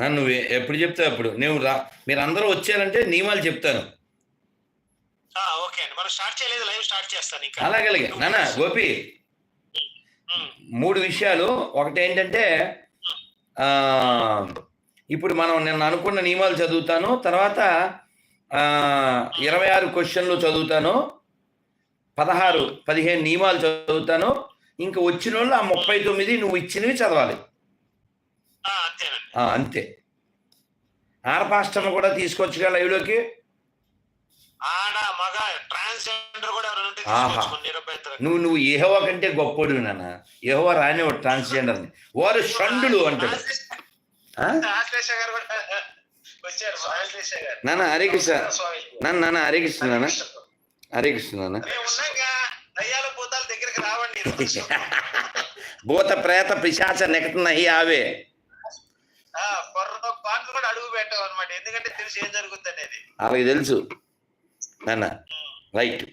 నన్ను నువ్వు ఎప్పుడు చెప్తావు అప్పుడు? నువ్వు రా మీరు అందరూ వచ్చారంటే నియమాలు చెప్తాను. అలాగే అలాగే. నాన్న గోపి. మూడు విషయాలు. ఒకటి ఏంటంటే ఇప్పుడు మనం నిన్న అనుకున్న నియమాలు చదువుతాను. తర్వాత ఇరవై ఆరు క్వశ్చన్లు చదువుతాను. పదహారు పదిహేను నియమాలు చదువుతాను. ఇంకా వచ్చిన వాళ్ళు ఆ ముప్పై తొమ్మిది నువ్వు ఇచ్చినవి చదవాలి. అంతే. ఆరపాష్టమ కూడా తీసుకొచ్చుగా లైవ్లోకి? ఆడ మగ ట్రాన్స్జెండర్ కూడా ఎవరైనా ఉంటే ఆహా. తీసుకొచ్చుకోండి నిరభ్యంతరం నువ్వు నువ్వు ఏహోవా కంటే గొప్పడు నాన్న. ఏహోవా రానివాడు ట్రాన్స్జెండర్ని. వారు షండులు అంటాడు. నాన్న హరే కృష్ణ. నాన్న నాన్న హరే కృష్ణ నాన్న. హరే కృష్ణ నాన్న. భూత ప్రేత పిశాచ నెకట నహి ఆవే ఆ, పొర్ర పాటలు కూడా అడుగు పెట్టాం అనమాట ఎందుకంటే తెలిసి ఏం జరుగుతుంది అనేది వాళ్ళకి తెలుసు. నాన్న రైట్.